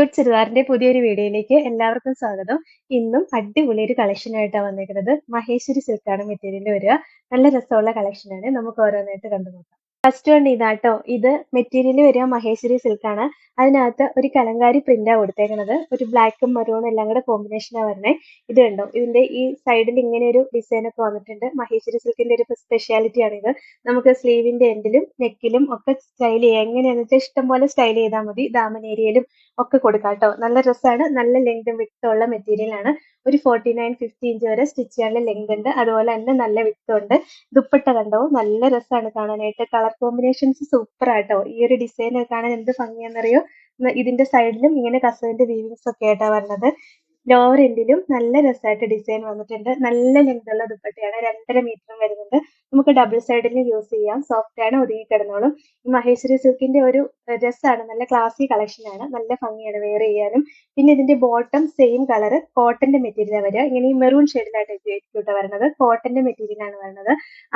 Cute ചുരിദാറിന്റെ പുതിയൊരു വീഡിയോയിലേക്ക് എല്ലാവർക്കും സ്വാഗതം. ഇന്നും അടിപൊളി ഒരു കളക്ഷൻ ആയിട്ടാണ് വന്നിരിക്കുന്നത് മഹേശ്വരി സിൽക്കാണ് മെറ്റീരിയൽ വരിക. നല്ല രസമുള്ള കളക്ഷൻ ആണ്. നമുക്ക് ഓരോന്നായിട്ട് കണ്ടു നോക്കാം ഫസ്റ്റ് വൺ ഇതാട്ടോ ഇത് മെറ്റീരിയൽ വരിക മഹേശ്വരി സിൽക്കാണ് അതിനകത്ത് ഒരു കലങ്കാരി പ്രിന്റാണ് കൊടുത്തേക്കുന്നത് ഒരു ബ്ലാക്കും മറൂണും എല്ലാം കൂടെ കോമ്പിനേഷനാണ് വരണേ. ഇത് കണ്ടോ? ഇതിന്റെ ഈ സൈഡിൽ ഇങ്ങനെ ഒരു ഡിസൈൻ ഒക്കെ വന്നിട്ടുണ്ട്. മഹേശ്വരി സിൽക്കിന്റെ ഒരു സ്പെഷ്യാലിറ്റി ആണ് ഇത്. നമുക്ക് സ്ലീവിന്റെ എൻഡിലും നെക്കിലും ഒക്കെ സ്റ്റൈൽ ചെയ്യാം എങ്ങനെയാണെന്ന് വെച്ചാൽ ഇഷ്ടം പോലെ സ്റ്റൈൽ ചെയ്താൽ മതി. ദാമൻ ഏരിയയിലും ഒക്കെ കൊടുക്കാം കേട്ടോ നല്ല രസമാണ് നല്ല ലെങ്തും വിട്ടുള്ള മെറ്റീരിയൽ ആണ്. ഒരു ഫോർട്ടി നയൻ ഫിഫ്റ്റി ഇഞ്ച് വരെ സ്റ്റിച്ച് ചെയ്യാനുള്ള ലെങ്ത് ഉണ്ട്. അതുപോലെ തന്നെ നല്ല വിത്ത് ഉണ്ട്. ദുപ്പട്ട കണ്ടോ? നല്ല രസമാണ് കാണാനായിട്ട്. കളർ കോമ്പിനേഷൻസ് സൂപ്പർ ആട്ടോ. ഈ ഒരു ഡിസൈൻ കാണാൻ എന്ത് ഭംഗിയാണെന്നറിയോ? ഇതിന്റെ സൈഡിലും ഇങ്ങനെ കസവിന്റെ വീവിങ്സ് ഒക്കെ ആയിട്ടാണ് വരുന്നത് ലോവർ എൻഡിലും നല്ല രസമായിട്ട് ഡിസൈൻ വന്നിട്ടുണ്ട്. നല്ല ലെങ്ത് ഉള്ള ദുപ്പട്ടയാണ്. രണ്ടര മീറ്ററും വരുന്നുണ്ട്. നമുക്ക് ഡബിൾ സൈഡിൽ യൂസ് ചെയ്യാം. സോഫ്റ്റ് ആണ് ഒതുങ്ങി കിടന്നോളും. മഹേശ്വരി സിൽക്കിന്റെ ഒരു രസമാണ് നല്ല ക്ലാസി കളക്ഷൻ ആണ്. നല്ല ഭംഗിയാണ് വെയർ ചെയ്യാനും. പിന്നെ ഇതിന്റെ ബോട്ടം സെയിം കളർ കോട്ടന്റെ മെറ്റീരിയൽ വരിക. ഇങ്ങനെ ഈ മെറൂൺ ഷെയ്ഡിലായിട്ട് എക്സിക്യൂട്ട് വരുന്നത് കോട്ടന്റെ മെറ്റീരിയലാണ് വരുന്നത്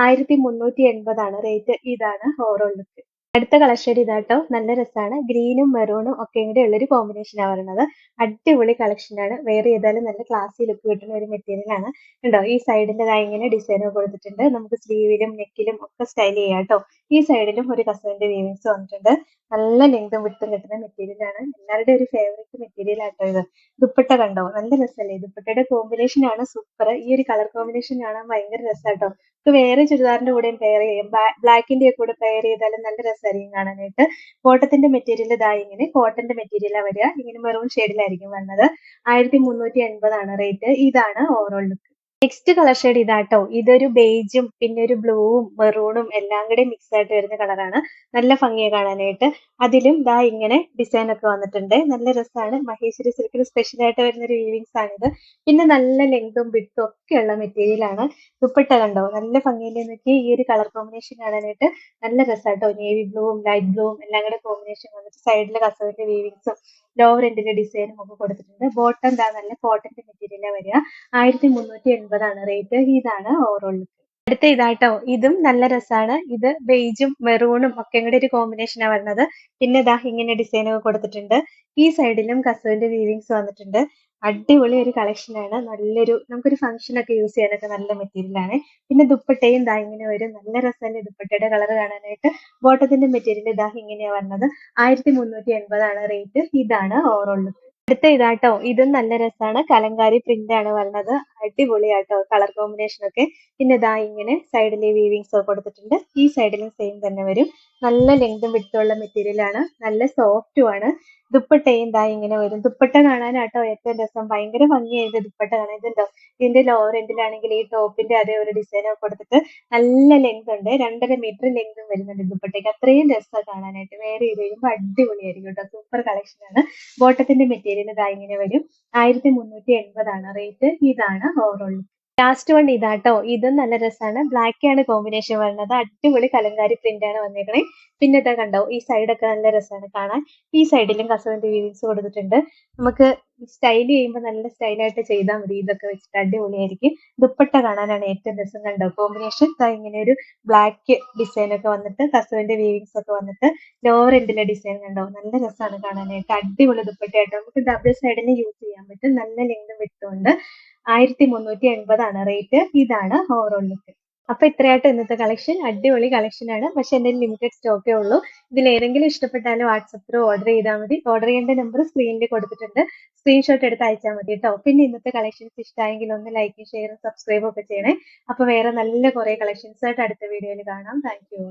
ആയിരത്തി മുന്നൂറ്റി എൺപതാണ് റേറ്റ് ഇതാണ് ഓവറോൾ ലുക്ക് അടുത്ത കളർ ഷെയ്ഡ് ഇതാട്ടോ. നല്ല രസമാണ്. ഗ്രീനും മെറൂണും ഒക്കെ കൂടെ ഉള്ളൊരു കോമ്പിനേഷനാണ് വരുന്നത് അടിപൊളി കളക്ഷൻ ആണ്. വെയർ ചെയ്താലും നല്ല ക്ലാസ്സി ലുക്ക് കിട്ടുന്ന ഒരു മെറ്റീരിയൽ ആണ്. കേട്ടോ ഈ സൈഡിന്റെതായി ഇങ്ങനെ ഡിസൈൻ കൊടുത്തിട്ടുണ്ട്. നമുക്ക് സ്ലീവിലും നെക്കിലും ഒക്കെ സ്റ്റൈൽ ചെയ്യാം കേട്ടോ. ഈ സൈഡിലും ഒരു കസവിന്റെ വീവിങ്സ് വന്നിട്ടുണ്ട്. നല്ല ലെങ്തും വിട്ടും കിട്ടുന്ന മെറ്റീരിയൽ ആണ്. എല്ലാവരുടെ ഒരു ഫേവറേറ്റ് മെറ്റീരിയൽ ആട്ടോ ഇത്. ദുപ്പട്ട കണ്ടോ? നല്ല രസമല്ലേ? ദുപ്പട്ടയുടെ കോമ്പിനേഷൻ ആണ് സൂപ്പർ ഈ ഒരു കളർ കോമ്പിനേഷൻ കാണാൻ ഭയങ്കര രസമാട്ടോ വേറെ ചുരിദാറിന്റെ കൂടെയും പെയർ ചെയ്യാം. ബ്ലാക്കിന്റെ കൂടെ പെയർ ചെയ്താലും നല്ല രസമായിരിക്കും കാണാനായിട്ട്. കോട്ടത്തിന്റെ മെറ്റീരിയൽ ഇതാ ഇങ്ങനെ. കോട്ടന്റെ മെറ്റീരിയലാണ് വരിക. ഇങ്ങനെ മെറൂൺ ഷെയ്ഡിലായിരിക്കും വന്നത്. ആയിരത്തി മുന്നൂറ്റി എൺപതാണ് റേറ്റ് ഇതാണ് overall look next colour shade ഇതാട്ടോ. ഇതൊരു ബേജും പിന്നെ ഒരു ബ്ലൂവും മെറൂണും എല്ലാം കൂടെ മിക്സ് ആയിട്ട് വരുന്ന കളറാണ് നല്ല ഭംഗിയെ കാണാനായിട്ട്. അതിലും ദാ ഇങ്ങനെ ഡിസൈൻ ഒക്കെ വന്നിട്ടുണ്ട്. നല്ല രസമാണ് മഹേശ്വരി സിൽക്കിൽ സ്പെഷ്യൽ ആയിട്ട് വരുന്ന ഒരു വീവിങ്സ് ആണിത്. പിന്നെ നല്ല ലെങ്തും ബിട്ടും ഒക്കെ ഉള്ള മെറ്റീരിയൽ ആണ്. ദുപ്പട്ട കണ്ടോ? നല്ല ഭംഗിയിൽ നോക്കി ഈ ഒരു കളർ കോമ്പിനേഷൻ കാണാനായിട്ട് നല്ല രസമാട്ടോ നേവി ബ്ലൂവും ലൈറ്റ് ബ്ലൂവും എല്ലാം കൂടെ കോമ്പിനേഷൻ വന്നിട്ട് സൈഡിലെ കസവിന്റെ വീവിങ്സും ലോവർ എൻഡിന്റെ ഡിസൈനും ഒക്കെ കൊടുത്തിട്ടുണ്ട്. ബോട്ടം എന്താ നല്ല കോട്ടന്റെ മെറ്റീരിയലാണ് വരിക. ആയിരത്തി മുന്നൂറ്റി എൺപതാണ് റേറ്റ് ഇതാണ് ഓവറോൾ അടുത്ത ഇതാട്ടോ. ഇതും നല്ല രസമാണ് ഇത് ബെയ്ജും മെറൂണും ഒക്കെ കൂടെ ഒരു കോമ്പിനേഷനാണ് വരുന്നത് പിന്നെ ഇതാ ഇങ്ങനെ ഡിസൈനൊക്കെ കൊടുത്തിട്ടുണ്ട്. ഈ സൈഡിലും കസവിന്റെ വീവിങ്സ് വന്നിട്ടുണ്ട്. അടിപൊളി ഒരു കളക്ഷനാണ് നല്ലൊരു നമുക്കൊരു ഫംഗ്ഷൻ ഒക്കെ യൂസ് ചെയ്യാനൊക്കെ നല്ല മെറ്റീരിയൽ ആണ്. പിന്നെ ദുപ്പട്ടയും ദാ ഇങ്ങനെ വരും നല്ല രസമല്ലേ ദുപ്പട്ടയുടെ കളർ കാണാനായിട്ട് ബോട്ടത്തിന്റെ മെറ്റീരിയൽ ദാ ഇങ്ങനെയാണ് വരുന്നത് ആയിരത്തി മുന്നൂറ്റി എൺപതാണ് റേറ്റ് ഇതാണ് ഓവറോൾ ലുക്ക് അടുത്ത ഇതാട്ടോ ഇതും നല്ല രസമാണ് കലങ്കാരി പ്രിന്റ് ആണ് വരുന്നത് അടിപൊളിയാട്ടോ കളർ കോമ്പിനേഷൻ ഒക്കെ. പിന്നെ ഇതാ ഇങ്ങനെ സൈഡിൽ വീവിങ്സ് ഒക്കെ കൊടുത്തിട്ടുണ്ട്. ഈ സൈഡിലും സെയിം തന്നെ വരും. നല്ല ലെങ്തും വിട്ടുള്ള മെറ്റീരിയൽ ആണ്. നല്ല സോഫ്റ്റും ആണ്. ദുപ്പട്ടയും ഇതാ ഇങ്ങനെ വരും. ദുപ്പട്ട കാണാനാട്ടോ ഏറ്റവും രസം. ഭയങ്കര ഭംഗിയായിട്ട് ദുപ്പട്ട കാണാൻ. ഇതുണ്ടോ ഇതിന്റെ ലോവർ എൻഡിലാണെങ്കിൽ ഈ ടോപ്പിന്റെ അതേ ഒരു ഡിസൈൻ ഒക്കെ കൊടുത്തിട്ട് നല്ല ലെങ്ത് ഉണ്ട്. രണ്ടര മീറ്റർ ലെങ്തും വരുന്നുണ്ട് ദുപ്പട്ടയ്ക്ക്. അത്രയും രസമാണ് കാണാനായിട്ട്. വേറെ ഇത് അടിപൊളിയായിരിക്കും കേട്ടോ. സൂപ്പർ കളക്ഷൻ ആണ്. ബോട്ടത്തിന്റെ മെറ്റീരിയൽ ഇതാ ഇങ്ങനെ വരും. ആയിരത്തി മുന്നൂറ്റി എൺപതാണ്. റേറ്റ് ഇതാണ് ഓവറോൾ ലാസ്റ്റ് വൺ ഇതാട്ടോ. ഇതും നല്ല രസമാണ് ബ്ലാക്ക് ആണ് കോമ്പിനേഷൻ വരുന്നത്. അടിപൊളി കലങ്കാരി പ്രിന്റ് ആണ് വന്നേക്കണേ. പിന്നെ ഇതാ കണ്ടോ? ഈ സൈഡൊക്കെ നല്ല രസമാണ് കാണാൻ. ഈ സൈഡിലും കസവിന്റെ വീവിങ്സ് കൊടുത്തിട്ടുണ്ട്. നമുക്ക് സ്റ്റൈൽ ചെയ്യുമ്പോൾ നല്ല സ്റ്റൈലായിട്ട് ചെയ്താൽ മതി. ഇതൊക്കെ വെച്ചിട്ട് അടിപൊളിയായിരിക്കും. ദുപ്പട്ട കാണാനാണ് ഏറ്റവും രസം കണ്ടോ കോമ്പിനേഷൻ ഇങ്ങനെ ഒരു ബ്ലാക്ക് ഡിസൈൻ ഒക്കെ വന്നിട്ട് കസവിന്റെ വീവിങ്സ് ഒക്കെ വന്നിട്ട് ലോവർ എൻഡിലെ ഡിസൈൻ കണ്ടോ? നല്ല രസമാണ് കാണാനായിട്ട്. അടിപൊളി ദുപ്പട്ടയായിട്ട് നമുക്ക് ഡബിൾ സൈഡിന് യൂസ് ചെയ്യാൻ പറ്റും. നല്ല ലെങ്തും വിട്ടുകൊണ്ട് ആയിരത്തി മുന്നൂറ്റി എൺപതാണ് റേറ്റ് ഇതാണ് ഓവറോൾ ലുക്ക് അപ്പൊ ഇത്രയായിട്ട് ഇന്നത്തെ കളക്ഷൻ അടിപൊളി കളക്ഷൻ ആണ്. പക്ഷെ എന്റെ ലിമിറ്റഡ് സ്റ്റോക്കേ ഉള്ളൂ. ഇതിൽ ഏതെങ്കിലും ഇഷ്ടപ്പെട്ടാൽ വാട്സപ്പ് ഓർഡർ ചെയ്താൽ മതി. ഓർഡർ ചെയ്യേണ്ട നമ്പർ സ്ക്രീനിൽ കൊടുത്തിട്ടുണ്ട്. സ്ക്രീൻഷോട്ട് എടുത്ത് അയച്ചാൽ മതി കേട്ടോ. പിന്നെ ഇന്നത്തെ കളക്ഷൻസ് ഇഷ്ടമായെങ്കിൽ ഒന്ന് ലൈക്കും ഷെയറും സബ്സ്ക്രൈബും ഒക്കെ ചെയ്യണേ. അപ്പൊ വേറെ നല്ല കുറെ കളക്ഷൻസ് ആയിട്ട് അടുത്ത വീഡിയോയിൽ കാണാം. Thank you